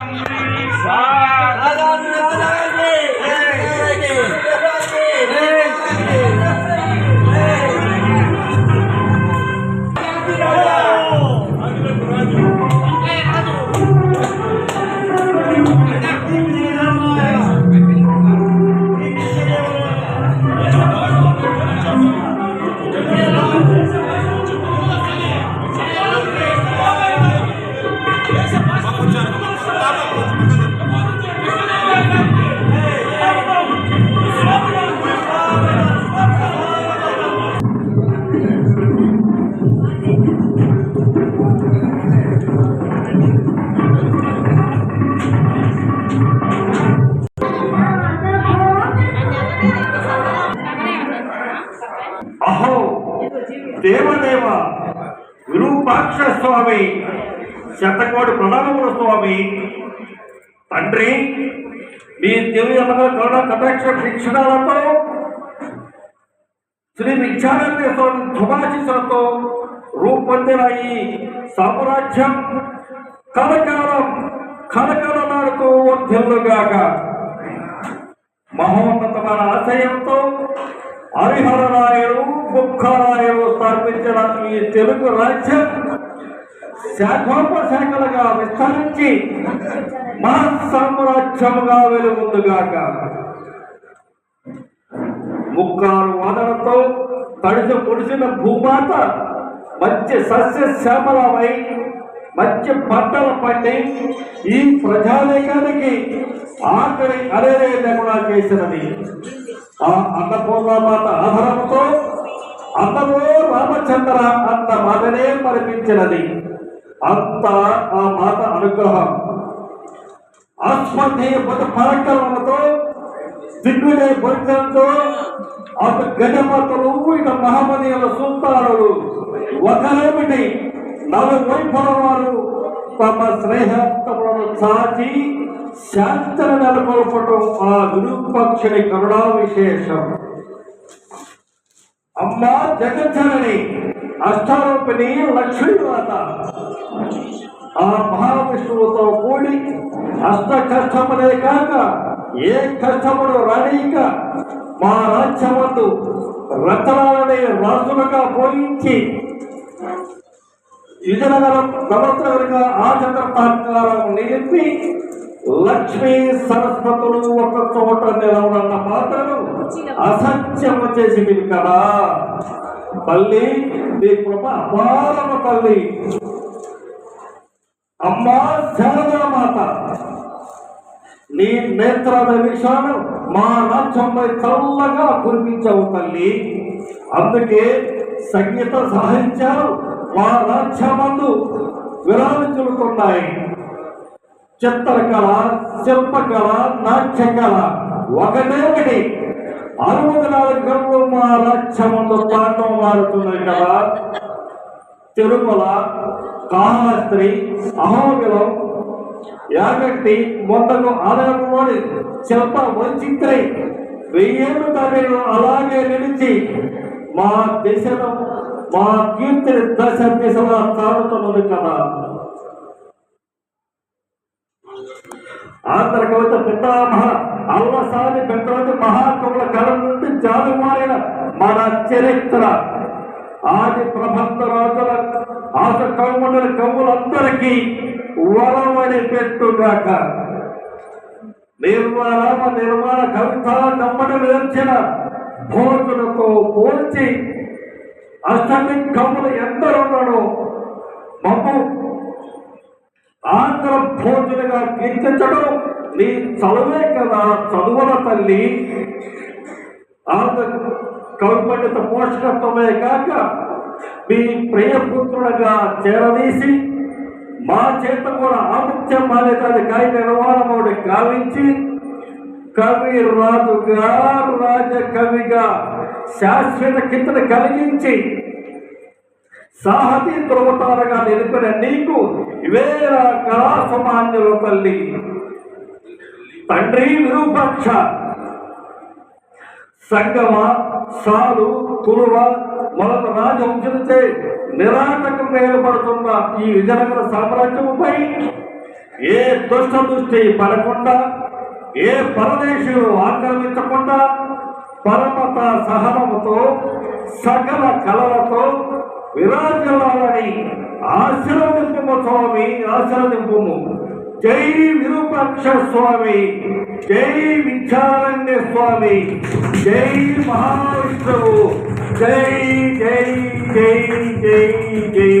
Selamat అహో దేవదేవ విరూపాక్ష స్వామి శతకోటి ప్రణామముల స్వామి తండ్రి మీ దివ్య కరుణ కటాక్ష శిక్షణాలతో శ్రీ విద్యానంద స్వామి శుభాశిషులతో రూపొందిన ఈ సామ్రాజ్యం కలకాలం కలకలనాడుతూ వర్ధిల్లుగాక మహోన్నతమైన ఆశయంతో హరిహరరాయలు బుక్కరాయలు స్థాపించిన ఈ తెలుగు రాజ్యం శాఖోపశాఖలుగా విస్తరించి మహాసామ్రాజ్యముగా వెలుగుందుగాక. ముక్కారు వాదనతో తడిసి పొడిసిన భూమాత మంచి సస్య శ్యామలమై మంచి పంటలు పండి ఈ ప్రజానీకానికి ఆఖరి అరేరే లేకుండా చేసినది. ఆ అన్నపూర్ణమాత ఆధారంతో అన్నమో రామచంద్ర అన్న మాటనే పరిపించినది. అంత ఆ మాత అనుగ్రహం. ఆస్మధేయ పరాక్రమంతో పరాక్రమలతో దిగ్గులే భక్తులతో అటు గజపతులు ఇక మహమ్మదీయుల సూత్రాలు ఒకరేమిటి నవ వైభవాలు తమ శ్రేహత్తములను చాచి శాంతిని నెలకొల్పటం ఆ విరూపక్షుని కరుణా విశేషం అమ్మ జగజ్జనని అష్టారూపిణి లక్ష్మీమాత. ఆ మహావిష్ణువుతో కూడి అష్ట కష్టములే కాక ఏ కష్టములు రానీక మా రాజ్యమందు రతనాలని రాజులుగా పోయించి విజయనగరం నవరత్నగరంగా ఆ చంద్రతాకారం నిలిపి లక్ష్మీ సరస్వతులు ఒక చోట నిలవడన్న మాటలు అసత్యము చేసి కదా. తల్లి నీ కృప అపారమ తల్లి. అమ్మా శారదా మాత. నీ నేత్రాల విషయాలు మా రాజ్యంపై చల్లగా కురిపించావు తల్లి. అందుకే సంగీత సాహిత్యాలు మా రాజ్యమందు విరాజిల్లుతున్నాయి చిత్రకళ శిల్పకళ నాట్యకళ ఒకటే ఒకటి. అరవై నాలుగు గంటలు మా రాజ్యమందు తాండం మారుతున్నాయి కదా. తిరుమల కాళహస్త్రి అహోబిలం యాగట్టి మొత్తము ఆలయంలోని శిల్ప వంచిత్రై వెయ్యేళ్ళు తమిళ అలాగే నిలిచి మా దేశంలో మా కీర్తిని దశ దేశంలో తాగుతున్నది కదా. ఆంధ్ర కవిత పితామహ అల్లసాని పెద్దలది మహాకవుల కాలం నుండి జాలుమారిన మన చరిత్ర. ఆది ప్రబంధ రాజుల ఆశ కవుల కవులందరికీ వరమని పెట్టుగాక. నిర్మాణ నిర్మాణ కవిత నమ్మని నేర్చిన భోజులతో పోల్చి అష్టమి కవులు ఎందరున్నాడో మమ్ము ఆంధ్ర భోజులుగా కీర్తించడం నీ చదువే కదా చదువుల తల్లి. ఆంధ్ర కవి పోషకత్వమే కాక మీ ప్రియపుత్రుడుగా చేరదీసి మా చేత కూడా ఆముఖ్యం మానేదాన్ని కాయ కవి రాజుగా రాజ కవిగా శాశ్వత కింద కలిగించి సాహతి ధ్రువతారగా నిలిపిన నీకు ఇవేర కళాసమాన్యుల తల్లి. తండ్రి విరూపక్ష. సంగమ సాలు కురువ మొదటి రాజవంశులచే నిరాటకం వేయబడుతున్న ఈ విజయనగర సామ్రాజ్యముపై? ఏ దుష్ట దృష్టి పడకుండా ఏ పరదేశులు ఆక్రమించకుండా పరమత సహనముతో సకల కళలతో విరాజలాలని ఆశీర్వదింపము స్వామి ఆశీర్వదింపము. జై విరూపాక్ష స్వామి జై విచారణ్య స్వామి జై మహావిష్ణువు జై జై జై జై జై.